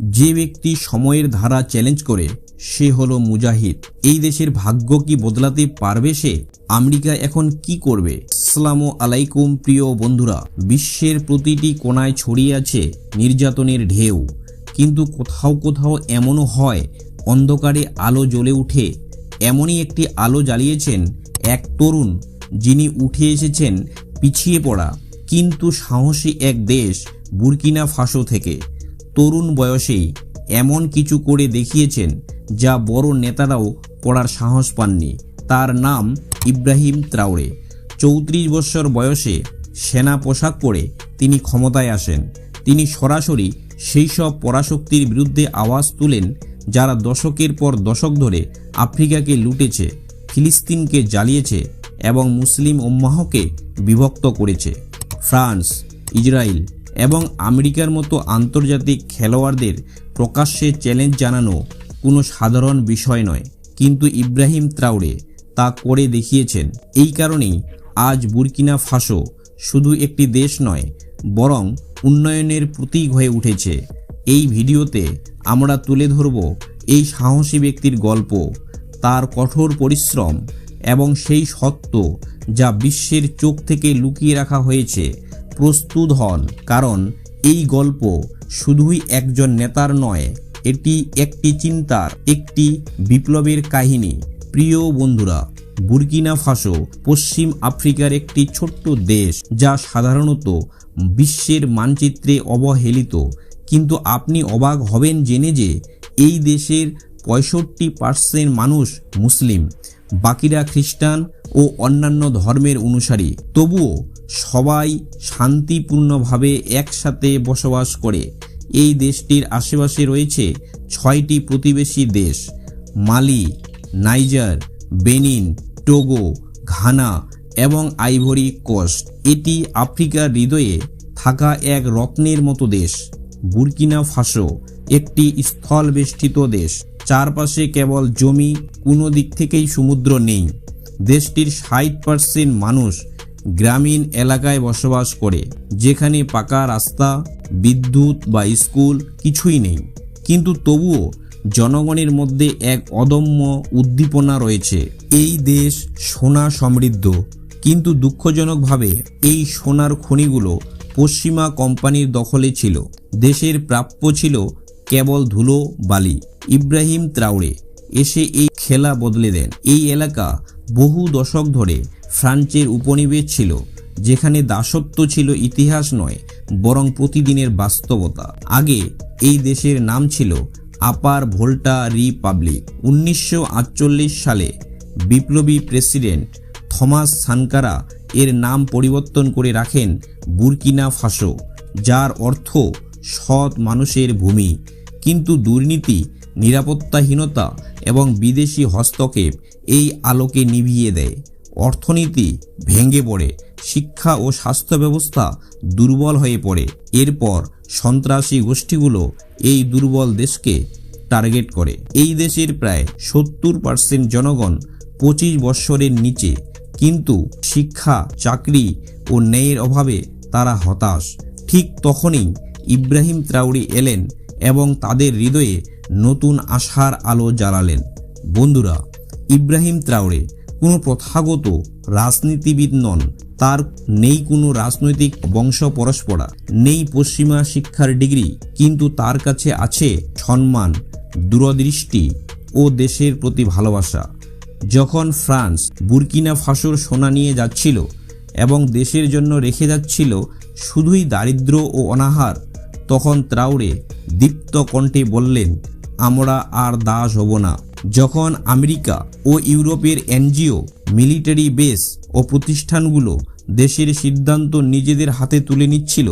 যে ব্যক্তি সময়ের ধারা চ্যালেঞ্জ করে, সে হলো মুজাহিদ। এই দেশের ভাগ্য কি বদলাতে পারবে সে? আমেরিকা এখন কি করবে? আসসালামু আলাইকুম, প্রিয় বন্ধুরা। বিশ্বের প্রতিটি কোনায় ছড়িয়ে আছে নির্যাতনের ঢেউ। কিন্তু কোথাও কোথাও এমনও হয়, অন্ধকারে আলো জ্বলে উঠে এমনই একটি আলো জ্বালিয়েছেন এক তরুণ, যিনি উঠে এসেছেন পিছিয়ে পড়া। কিন্তু সাহসী এক দেশ, বুরকিনা ফাসো থেকে। তরুণ বয়সেই এমন কিছু করে দেখিয়েছেন যা বড় নেতারাও পড়ার সাহস পাননি। তার নাম ইব্রাহিম ত্রাউড়ে চৌত্রিশ বছর বয়সে সেনা পোশাক পরে তিনি ক্ষমতায় আসেন। তিনি সরাসরি সেই সব পরাশক্তির বিরুদ্ধে আওয়াজ তুলেন, যারা দশকের পর দশক ধরে আফ্রিকাকে লুটেছে, ফিলিস্তিনকে জ্বালিয়েছে এবং মুসলিম উম্মাহকে বিভক্ত করেছে। ফ্রান্স ইসরায়েল এবং আমেরিকার মতো আন্তর্জাতিক খেলোয়াড়দের প্রকাশ্যে চ্যালেঞ্জ জানানো কোনো সাধারণ বিষয় নয়। কিন্তু ইব্রাহিম ত্রাউরে তা করে দেখিয়েছেন। এই কারণেই আজ বুরকিনা ফাসো শুধু একটি দেশ নয়, বরং উন্নয়নের প্রতীক হয়ে উঠেছে। এই ভিডিওতে আমরা তুলে ধরব এই সাহসী ব্যক্তির গল্প, তার কঠোর পরিশ্রম এবং সেই সত্য যা বিশ্বের চোখ থেকে লুকিয়ে রাখা হয়েছে প্রস্তুত হন, কারণ এই গল্প শুধুই একজন নেতার নয়, এটি একটি চিন্তার, একটি বিপ্লবের কাহিনী। প্রিয় বন্ধুরা, বুরকিনা ফাসো পশ্চিম আফ্রিকার একটি ছোট্ট দেশ যা সাধারণত বিশ্বের মানচিত্রে অবহেলিত। কিন্তু আপনি অবাক হবেন জেনে যে এই দেশের পঁয়ষট্টি পার্সেন্ট মানুষ মুসলিম। বাকিরা খ্রিস্টান ও অন্যান্য ধর্মের অনুসারী। তবুও সবাই শান্তিপূর্ণভাবে একসাথে বসবাস করে। এই দেশটির আশেপাশে রয়েছে ছয়টি প্রতিবেশী দেশ, Mali, Niger, Benin, Togo, Ghana এবং আইভরি কোস্ট। এটি আফ্রিকার হৃদয়ে থাকা এক রত্নের মতো দেশ। বুরকিনা ফাসো একটি স্থলবেষ্টিত দেশ। চারপাশে কেবল জমি, কোনো দিক থেকেই সমুদ্র নেই। দেশটির ষাট পার্সেন্ট মানুষ গ্রামীণ এলাকায় বসবাস করে, যেখানে পাকা রাস্তা, বিদ্যুৎ বা স্কুল কিছুই নেই। কিন্তু তবুও জনগণের মধ্যে এক অদম্য উদ্দীপনা রয়েছে। এই দেশ সোনা সমৃদ্ধ। কিন্তু দুঃখজনকভাবে এই সোনার খনিগুলো পশ্চিমা কোম্পানির দখলে ছিল। দেশের প্রাপ্য ছিল কেবল ধুলো, বালি। ইব্রাহিম ত্রাউড়ে এসে এই খেলা বদলে দেন। এই এলাকা বহু দশক ধরে ফ্রান্সের উপনিবেশ ছিল, যেখানে দাসত্ব ছিল ইতিহাস নয়, বরং প্রতিদিনের বাস্তবতা। আগে এই দেশের নাম ছিল আপার ভোল্টা রিপাবলিক। উনিশশো আটচল্লিশ সালে বিপ্লবী প্রেসিডেন্ট থমাস সানকারা এর নাম পরিবর্তন করে রাখেন বুরকিনা ফাসো, যার অর্থ সৎ মানুষের ভূমি। কিন্তু দুর্নীতি, নিরাপত্তাহীনতা এবং বিদেশি হস্তক্ষেপ এই আলোকে নিভিয়ে দেয়। অর্থনীতি ভেঙে পড়ে, শিক্ষা ও স্বাস্থ্য ব্যবস্থা দুর্বল হয়ে পড়ে। এরপর সন্ত্রাসী গোষ্ঠীগুলো এই দুর্বল দেশকে টার্গেট করে। এই দেশের প্রায় সত্তর পার্সেন্ট জনগণ পঁচিশ বৎসরের নিচে, কিন্তু শিক্ষা, চাকরি ও ন্যায়ের অভাবে তারা হতাশ। ঠিক তখনই ইব্রাহিম ত্রাউরি এলেন এবং তাদের হৃদয়ে নতুন আশার আলো জ্বালালেন। বন্ধুরা, ইব্রাহিম ত্রাউরে কোনো প্রথাগত রাজনীতিবিদ নন। তার নেই কোনো রাজনৈতিক বংশ পরস্পরা, নেই পশ্চিমা শিক্ষার ডিগ্রি, কিন্তু তার কাছে আছে সম্মান, দূরদৃষ্টি ও দেশের প্রতি ভালোবাসা। যখন ফ্রান্স বুরকিনা ফাসোর সোনা নিয়ে যাচ্ছিল এবং দেশের জন্য রেখে যাচ্ছিল, শুধুই দারিদ্র ও অনাহার তখন ত্রাউরে দীপ্ত কণ্ঠে বললেন, আমরা আর দাস হব না। যখন আমেরিকা ও ইউরোপের এনজিও, মিলিটারি বেস ও প্রতিষ্ঠানগুলো দেশের সিদ্ধান্ত নিজেদের হাতে তুলে নিচ্ছিল,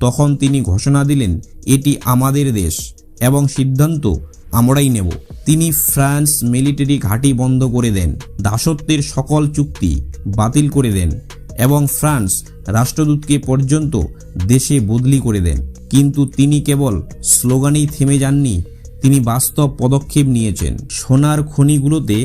তখন তিনি ঘোষণা দিলেন, এটি আমাদের দেশ এবং সিদ্ধান্ত আমরাই নেব। তিনি ফ্রান্স মিলিটারি ঘাঁটি বন্ধ করে দেন, দাসত্বের সকল চুক্তি বাতিল করে দেন এবং ফ্রান্স রাষ্ট্রদূতকে পর্যন্ত দেশে বদলি করে দেন। কিন্তু তিনি কেবল স্লোগানেই থেমে যাননি, তিনি বাস্তব পদক্ষেপ নিয়েছেন। সোনার খনিগুলোতে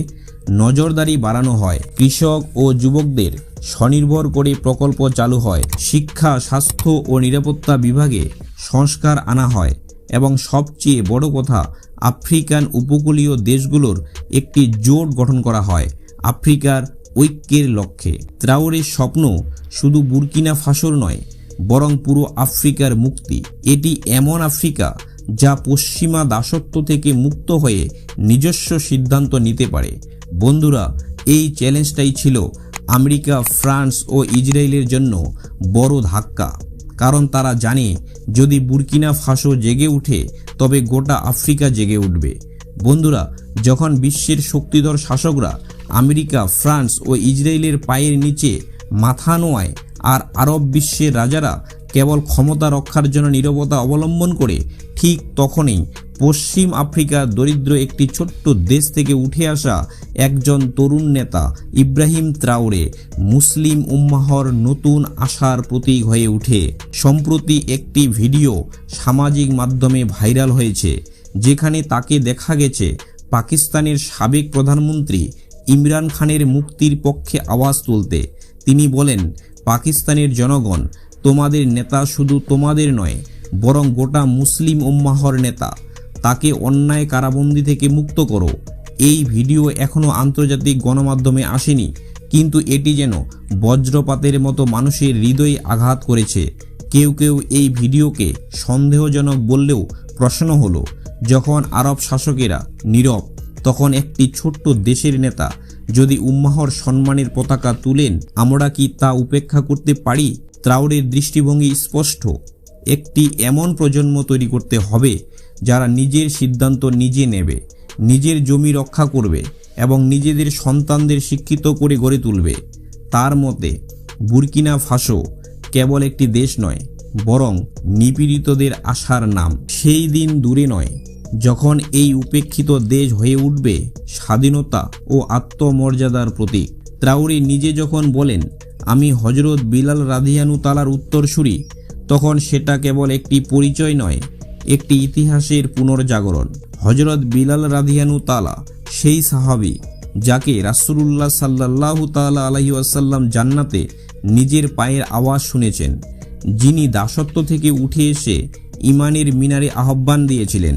নজরদারি বাড়ানো হয়। কৃষক ও যুবকদের স্বনির্ভর করে প্রকল্প চালু হয়। শিক্ষা, স্বাস্থ্য ও নিরাপত্তা বিভাগে সংস্কার আনা হয় এবং সবচেয়ে বড় কথা, আফ্রিকান উপকূলীয় দেশগুলোর একটি জোট গঠন করা হয়, আফ্রিকার ঐক্যের লক্ষ্যে। ত্রাওরের স্বপ্ন শুধু বুরকিনা ফাসোর নয় বরং পুরো আফ্রিকার মুক্তি। এটি এমন আফ্রিকা যা পশ্চিমা দাসত্ব থেকে মুক্ত হয়ে নিজস্ব সিদ্ধান্ত নিতে পারে। বন্ধুরা, এই চ্যালেঞ্জটাই ছিল আমেরিকা, ফ্রান্স ও ইসরায়েলের জন্য বড় ধাক্কা। কারণ তারা জানে, যদি বুরকিনা ফাসো জেগে উঠে, তবে গোটা আফ্রিকা জেগে উঠবে। বন্ধুরা, যখন বিশ্বের শক্তিধর শাসকরা আমেরিকা, ফ্রান্স ও ইসরায়েলের পায়ের নিচে মাথা নোয়ায় আর আরব বিশ্বের রাজারা কেবল ক্ষমতা রক্ষার জন্য নীরবতা অবলম্বন করে ঠিক তখনই পশ্চিম আফ্রিকার দরিদ্র একটি ছোট্ট দেশ থেকে উঠে আসা একজন তরুণ নেতা ইব্রাহিম ত্রাউরে মুসলিম উম্মাহর নতুন আশার প্রতীক হয়ে উঠে সম্প্রতি একটি ভিডিও সামাজিক মাধ্যমে ভাইরাল হয়েছে, যেখানে তাকে দেখা গেছে পাকিস্তানের সাবেক প্রধানমন্ত্রী ইমরান খানের মুক্তির পক্ষে আওয়াজ তুলতে। তিনি বলেন পাকিস্তানের জনগণ, তোমাদের নেতা শুধু তোমাদের নয়, বরং গোটা মুসলিম উম্মাহর নেতা। তাকে অন্যায় কারাবন্দি থেকে মুক্ত করো। এই ভিডিও এখনও আন্তর্জাতিক গণমাধ্যমে আসেনি, কিন্তু এটি যেন বজ্রপাতের মতো মানুষের হৃদয়ে আঘাত করেছে। কেউ কেউ এই ভিডিওকে সন্দেহজনক বললেও প্রশ্ন হলো, যখন আরব শাসকেরা নীরব তখন একটি ছোট্ট দেশের নেতা, যদি উম্মাহর সম্মানের পতাকা তুলেন, আমরা কি তা উপেক্ষা করতে পারি? ত্রাউরের দৃষ্টিভঙ্গি স্পষ্ট। একটি এমন প্রজন্ম তৈরি করতে হবে, যারা নিজের সিদ্ধান্ত নিজে নেবে, নিজের জমি রক্ষা করবে এবং নিজেদের সন্তানদের শিক্ষিত করে গড়ে তুলবে। তার মতে, বুরকিনা ফাসো কেবল একটি দেশ নয়, বরং নিপীড়িতদের আশার নাম। সেই দিন দূরে নয়। যখন এই উপেক্ষিত দেশ হয়ে উঠবে, স্বাধীনতা ও আত্মমর্যাদার প্রতীক। ত্রাউরি নিজে যখন বলেন, আমি হজরত বিলাল রাধিয়ানু তালার উত্তরসূরি, তখন সেটা কেবল একটি পরিচয় নয়, একটি ইতিহাসের পুনর্জাগরণ। হজরত বিলাল রাধিয়ানু তালা সেই সাহাবি যাকে রাসুলুল্লাহ সাল্লাহ তালা আলহি আসাল্লাম জান্নাতে নিজের পায়ের আওয়াজ শুনেছেন, যিনি দাসত্ব থেকে উঠে এসে ইমানের মিনারে আহ্বান দিয়েছিলেন।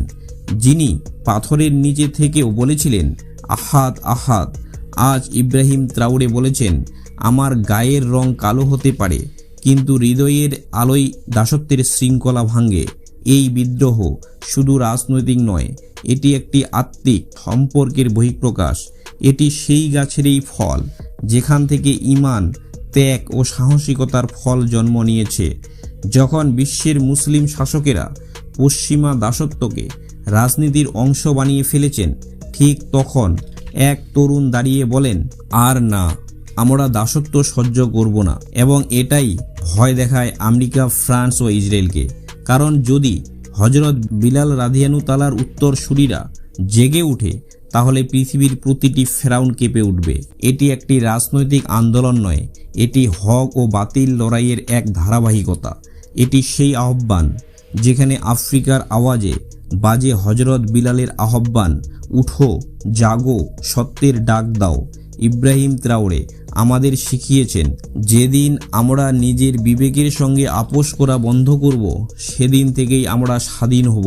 যিনি পাথরের নিচে থেকেও বলেছিলেন, আহাদ আহাদ, আজ ইব্রাহিম ত্রাউড়ে বলেছেন, আমার গায়ের রং কালো হতে পারে, কিন্তু হৃদয়ের আলোয় দাসত্বের শৃঙ্খলা ভাঙ্গে। এই বিদ্রোহ শুধু রাজনৈতিক নয়, এটি একটি আত্মিক সম্পর্কের বহিঃপ্রকাশ। এটি সেই গাছেরই ফল, যেখান থেকে ইমান ত্যাগ ও সাহসিকতার ফল জন্ম নিয়েছে। যখন বিশ্বের মুসলিম শাসকেরা পশ্চিমা দাসত্বকে রাজনীতির অংশ বানিয়ে ফেলেছেন, ঠিক তখন এক তরুণ দাঁড়িয়ে বলেন, আর না, আমরা দাসত্ব সহ্য করব না। এবং এটাই ভয় দেখায় আমেরিকা, ফ্রান্স ও ইসরায়েলকে। কারণ যদি হজরত বিলাল রাধিয়ানু তালার উত্তর সুরীরা জেগে উঠে, তাহলে পৃথিবীর প্রতিটি ফেরাউন কেঁপে উঠবে। এটি একটি রাজনৈতিক আন্দোলন নয়, এটি হক ও বাতিল লড়াইয়ের এক ধারাবাহিকতা। এটি সেই আহ্বান যেখানে আফ্রিকার আওয়াজে বাজে হজরত বিলালের আহ্বান, উঠো, জাগো, সত্যের ডাক দাও। ইব্রাহিম ত্রাউরে আমাদের শিখিয়েছেন, যেদিন আমরা নিজের বিবেকের সঙ্গে আপোষ করা বন্ধ করব, সেদিন থেকেই আমরা স্বাধীন হব।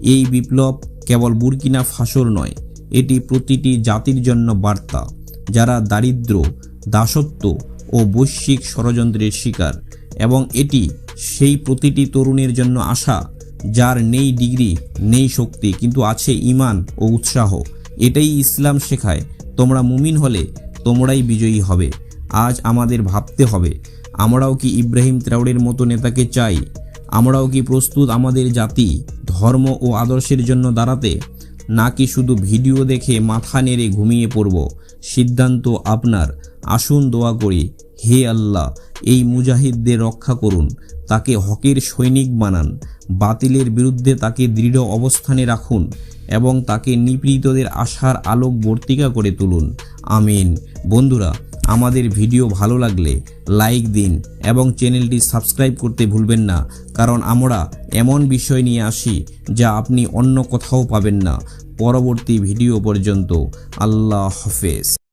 এই বিপ্লব কেবল বুরকিনা ফাসর নয়, এটি প্রতিটি জাতির জন্য বার্তা। যারা দারিদ্র, দাসত্ব ও বৈশ্বিক ষড়যন্ত্রের শিকার, এবং এটি সেই প্রতিটি তরুণের জন্য আশা, যার নেই ডিগ্রি, নেই শক্তি, কিন্তু আছে ইমান ও উৎসাহ। এটাই ইসলাম শেখায়, তোমরা মুমিন হলে তোমরাই বিজয়ী হবে। আজ আমাদের ভাবতে হবে, আমরাও কি ইব্রাহিম ত্রাউড়ের মতো নেতাকে চাই? আমরাও কি প্রস্তুত আমাদের জাতি, ধর্ম ও আদর্শের জন্য দাঁড়াতে? নাকি শুধু ভিডিও দেখে মাথা নেড়ে ঘুমিয়ে পড়ব? সিদ্ধান্ত আপনার। আসুন দোয়া করি। হে আল্লাহ, এই মুজাহিদদের রক্ষা করুন। তাকে হকের সৈনিক বানান। বাতিলের বিরুদ্ধে তাকে দৃঢ় অবস্থানে রাখুন এবং তাকে নিপীড়িতদের আশার আলোক বর্তিকা করে তুলুন। আমিন। বন্ধুরা আমাদের ভিডিও ভালো লাগলে লাইক দিন এবং চ্যানেলটি সাবস্ক্রাইব করতে ভুলবেন না। কারণ আমরা এমন বিষয় নিয়ে আসি যা আপনি অন্য কোথাও পাবেন না। পরবর্তী ভিডিও পর্যন্ত আল্লাহ হাফেজ।